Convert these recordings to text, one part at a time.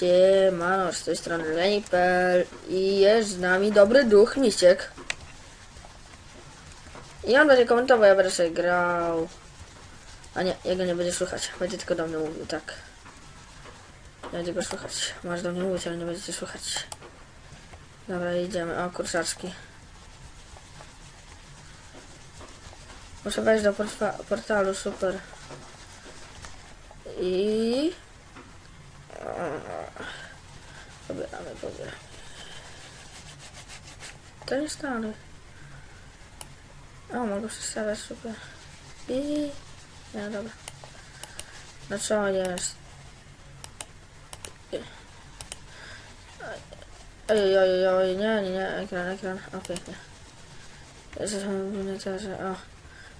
Siemano, z tej strony Lenipel i jest z nami dobry duch Misiek. I on będzie komentował, ja będę sobie grał. A nie, jego nie będzie słuchać, będzie tylko do mnie mówił, tak. Nie będzie go słuchać. Masz do mnie mówić, ale nie będziecie słuchać. Dobra, idziemy. O, kurczaczki. Muszę wejść do portalu, super. I... Pobieramy, pobieramy. Jest stary. O, mogę przestawiać super. I... Nie, dobra. No co jest? Oj, oj, oj, nie, nie, nie, ekran, ekran, o pięknie. Zresztą miniaturze, o.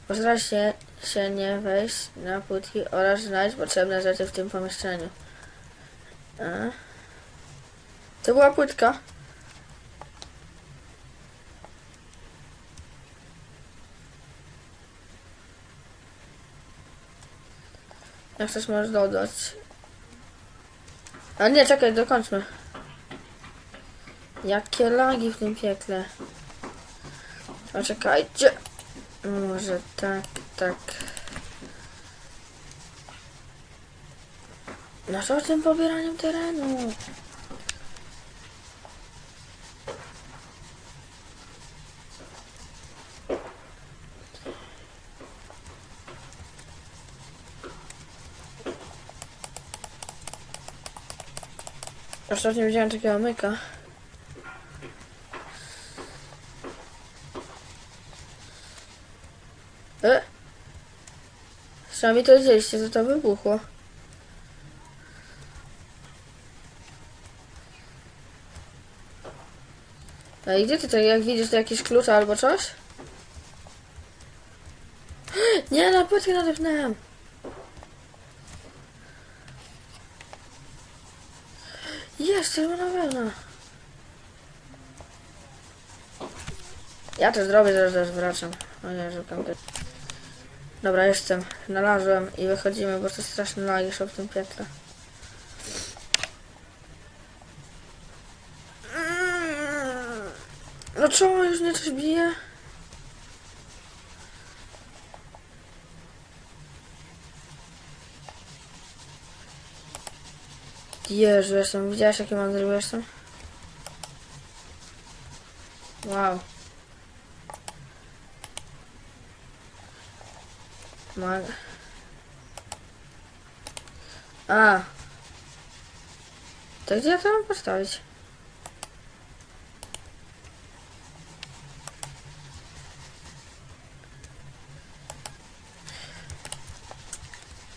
Postaraj się, się nie wejść na płytki oraz znajdź potrzebne rzeczy w tym pomieszczeniu. A? To była płytka. Jak chcesz możesz dodać. A nie, czekaj, dokończmy. Jakie lagi w tym piekle. A czekajcie. Może tak, tak. No co z tym pobieraniem terenu? Ostatnio widziałem takiego myka. E? Sami to widzieliście, że to wybuchło. Ej, gdzie ty to, jak widzisz, to jakiś klucz albo coś? Nie, na płytkę nadepnąłem. Jest, to na pewno. Ja też zrobię, zaraz, zaraz wracam. O nie, szukam te... Dobra, jestem. Znalazłem i wychodzimy, bo to straszne lagi są w tym piekle. Mm. No co, już mnie coś bije? Jezu, jestem. Widziałeś jakie mam zrobił jestem? Wow. Mag... A. To gdzie ja to mam postawić?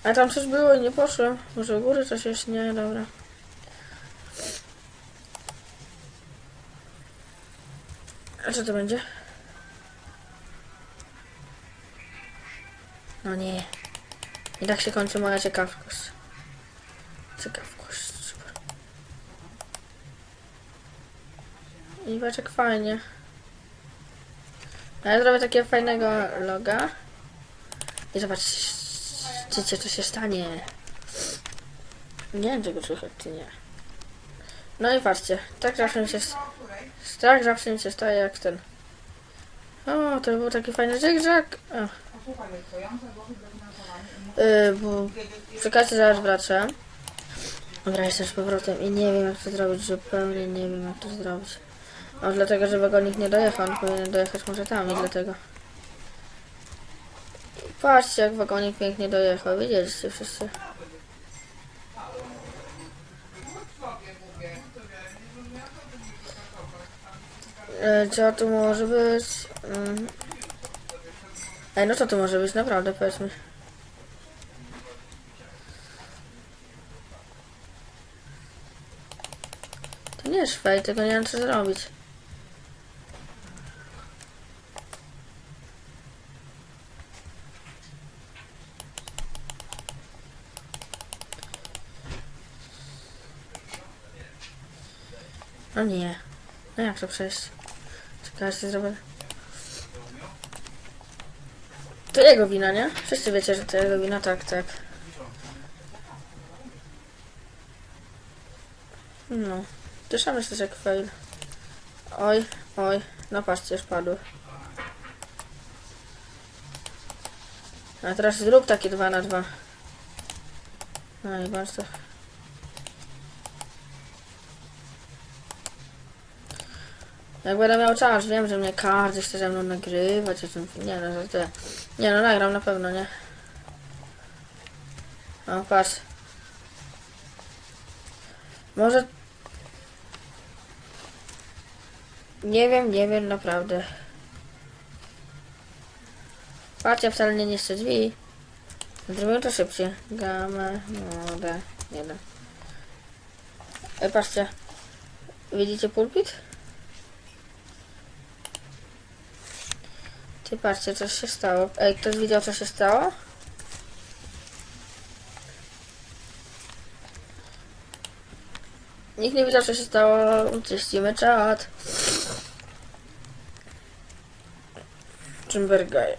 A tam coś było i nie poszłem. Może u góry coś jest? Nie, dobra. A co to będzie? No nie. I tak się kończy moja ciekawkość. Ciekawkość, super. I jak fajnie. A ja zrobię takiego fajnego loga. I zobaczcie, co się stanie. Nie wiem czego słychać, czy nie. No i patrzcie, tak zawsze mi się... Tak zawsze mi się staje jak ten. O, to był taki fajny zygzak. Yy, bo czekajcie, zaraz wracam. Dobra, jestem z powrotem i nie wiem jak to zrobić, zupełnie nie wiem jak to zrobić. A dlatego, że wagonik nie dojechał, on powinien dojechać może tam i dlatego. Patrzcie jak wagonik pięknie dojechał, widzieliście wszyscy. Co tu może być? Mm. Ej, no co tu może być? Naprawdę, powiedz mi. To nie jest fej, tego nie wiem co zrobić. No nie. No jak to przejść? Czekajcie, zrobię. To jego wina, nie? Wszyscy wiecie, że to jego wina, tak, tak. No. To sam jesteś jak fail. Oj, oj. No już padły. A teraz zrób takie 2 na 2. No i bardzo. Jak będę miał czas, wiem, że mnie każdy chce ze mną nagrywać, a tym, nie no, to, nie no, nagram na pewno, nie? O, patrz. Może... Nie wiem, nie wiem, naprawdę. Patrz, ja wcale nie niszczę drzwi. Zrobię to szybciej. Gamę, mode, jeden. Ej, patrzcie. Widzicie pulpit? Ty patrzcie, coś się stało. Ej, ktoś widział, co się stało? Nikt nie widział, co się stało. Czyścimy czat. Czymbergaja.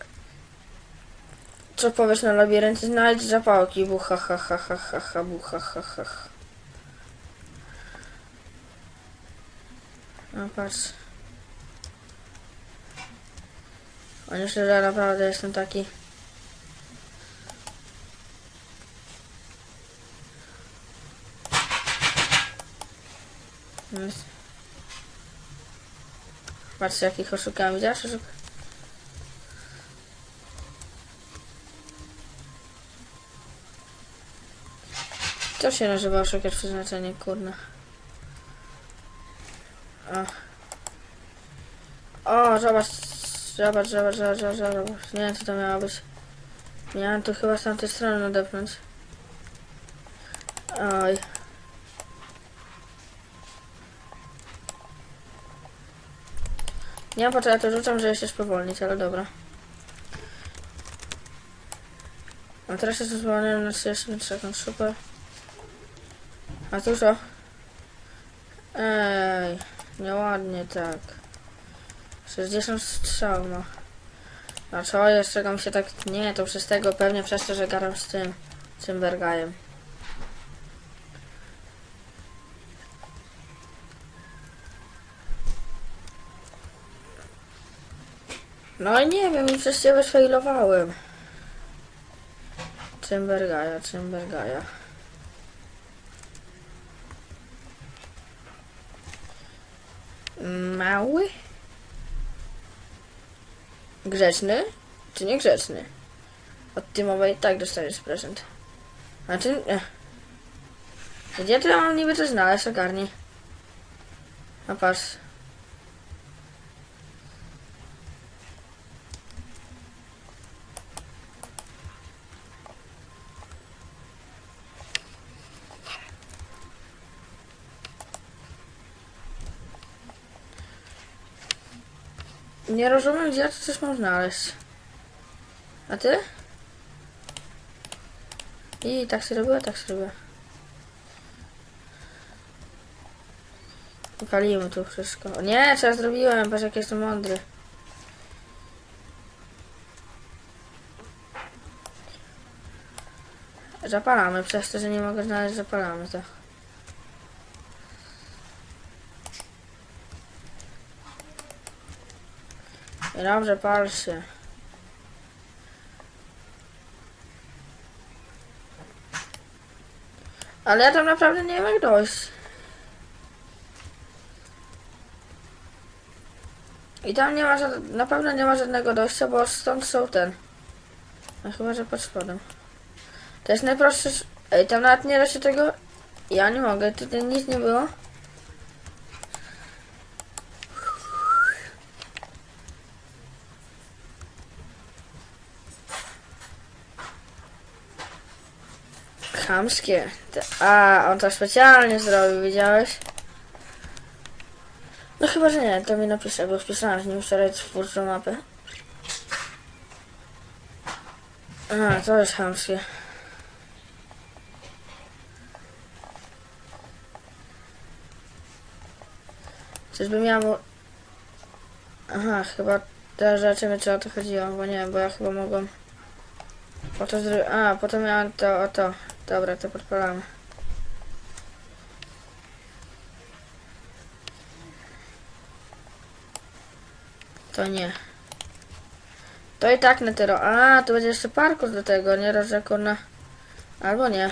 Co powiesz na labiryncie? Znajdź zapałki. Bucha, ha, ha, ha, ha, ha, bucha, ha, ha, ha. No patrz. Nie, że naprawdę jestem taki. Patrzcie, jakich oszukałem. Widziałeś oszuk? To się nazywa oszukać przeznaczenie, kurna. O. O, zobacz, zobacz, zobacz, zobacz, zobacz, zobacz. Nie wiem, co to miało być. Miałem tu chyba z tamtej strony nadepnąć. Oj. Nie wiem po co ja to rzucam, żeby się spowolnić, ale dobra. A teraz jest spowolniony na 35 sekund, super. A tu co? Ej, nieładnie tak. 60 strzał ma. A co jest, czego mi się tak... Nie, to przez tego, pewnie przez to, że gadam z tym... Cymbergajem. No i nie wiem, i przez ciebie sfailowałem. Cymbergaja. Mały? Grzeczny? Czy niegrzeczny? Od Tymowej tak dostaniesz prezent. Znaczy... eh. Gdzie ja mam niby to znaleźć, ogarnij. A patrz. Nie rozumiem, gdzie ja to coś mam znaleźć. A ty? I tak się robiło, tak się robiło. Upaliłem tu wszystko. Nie, co ja zrobiłem? Patrz jak jestem mądry. Zapalamy, przez to, że nie mogę znaleźć, zapalamy to. Dobrze, pal się. Ale ja tam naprawdę nie wiem jak dojść. I tam nie ma na pewno nie ma żadnego dojścia, bo stąd są ten. No chyba, że pod spodem. To jest najprostsze. sz- Ej, tam nawet nie da się tego. Ja nie mogę, tutaj nic nie było. Chamskie. Te- A, on to specjalnie zrobił, widziałeś? No chyba, że nie, to mi napisze, bo wpisałem z nim wczoraj twórczą mapę. A, to jest chamskie. Czyżby miało... Aha, chyba teraz zobaczymy, czy o to chodziło, bo nie bo ja chyba mogłem... Po to. A, potem miałem to, o to. Dobra, to podpalamy. To nie. To i tak na tero. A, to będzie jeszcze parkus do tego, nie raz na... Albo nie.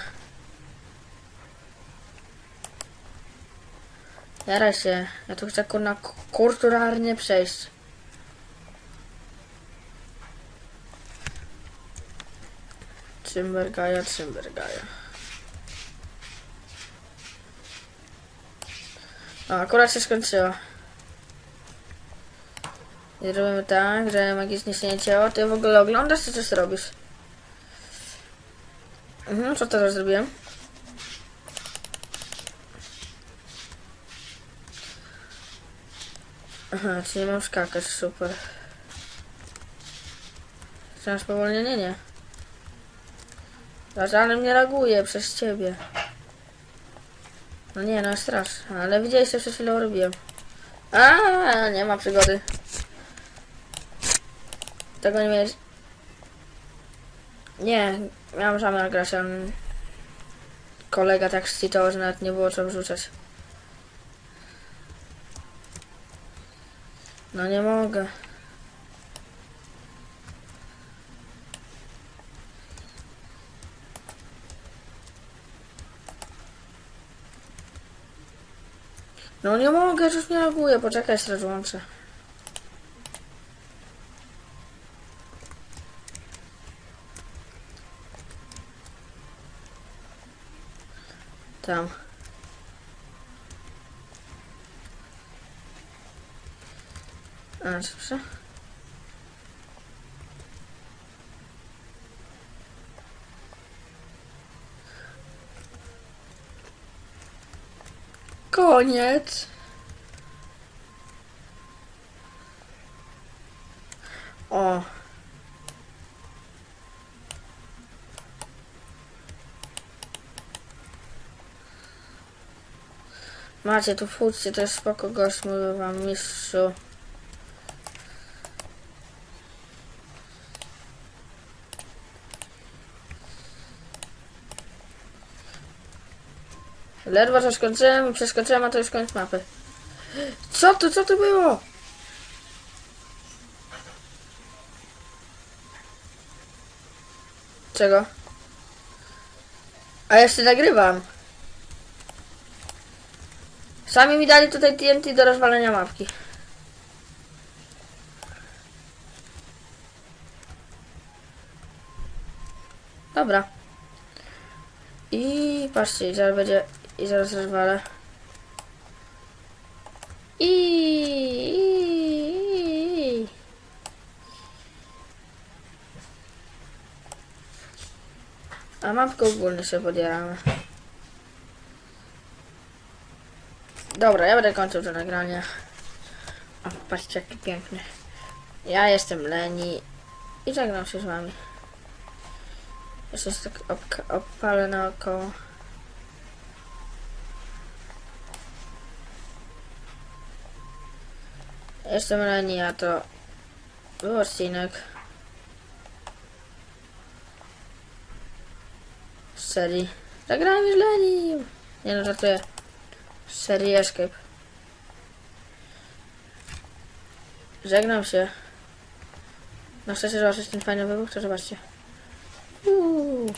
Jaraj się. Ja tu chcę kurna kurturalnie przejść. Cymbergaja, Cymbergaja. O, akurat się skończyło. I robimy tak, że magicznie się nie ciało. Ty w ogóle oglądasz, czy coś robisz? Mhm, co teraz zrobiłem? Aha, czy nie mam skakać, super. Chciałem spowolnienie? Nie. Żadnym nie reaguje przez ciebie. No nie, no straszne, ale widziałeś, co przed chwilą robiłem. A, nie ma przygody. Tego nie miałeś. Nie, miałem zamiar grać, kolega tak scitował, że nawet nie było co wrzucać. No nie mogę. No nie mogę, już nie reaguję, poczekaj, się rozłączę. Tam. A, dobrze. Koniec. O. Macie tu wchódźcie, to jest spoko gość, mówię wam mistrzu. Ledwo to skończyłem przeskoczyłem, a to już koniec mapy. Co to, co to było? Czego? A jeszcze nagrywam. Sami mi dali tutaj TNT do rozwalenia mapki. Dobra. I patrzcie, zaraz będzie. I zaraz rozwalę. I. A mapkę ogólnie sobie podjaramy. Dobra, ja będę kończył to nagranie. O, patrzcie jaki piękny. Ja jestem Leni i żegnam się z wami. Jeszcze się tak opalę naokoło. Jestem Leni, a to był odcinek z serii Zagrajmy z Leni! Nie no, żartuję. Z serii Escape. Żegnam się. No chcecie zobaczyć ten fajny wybuch, to zobaczcie. Uuu.